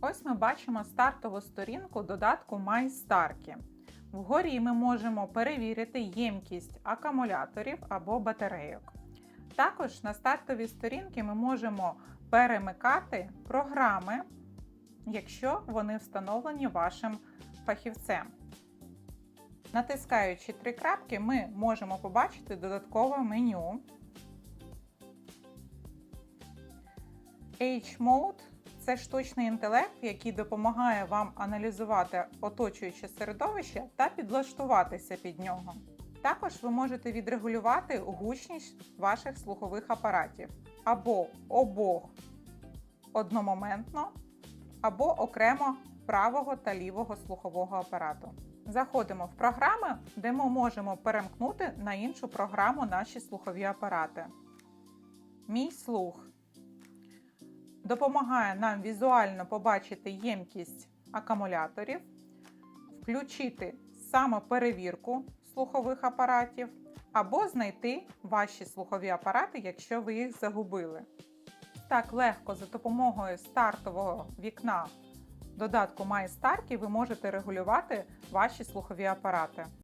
Ось ми бачимо стартову сторінку додатку MyStarky. Вгорі ми можемо перевірити ємкість акумуляторів або батарейок. Також на стартовій сторінці ми можемо перемикати програми, якщо вони встановлені вашим фахівцем. Натискаючи три крапки, ми можемо побачити додаткове меню. H-Mode це штучний інтелект, який допомагає вам аналізувати оточуюче середовище та підлаштуватися під нього. Також ви можете відрегулювати гучність ваших слухових апаратів або обох одномоментно, або окремо правого та лівого слухового апарату. Заходимо в програми, де ми можемо перемкнути на іншу програму наші слухові апарати. Мій слух допомагає нам візуально побачити ємкість акумуляторів, включити самоперевірку слухових апаратів або знайти ваші слухові апарати, якщо ви їх загубили. Так легко за допомогою стартового вікна додатку MyStarky ви можете регулювати ваші слухові апарати.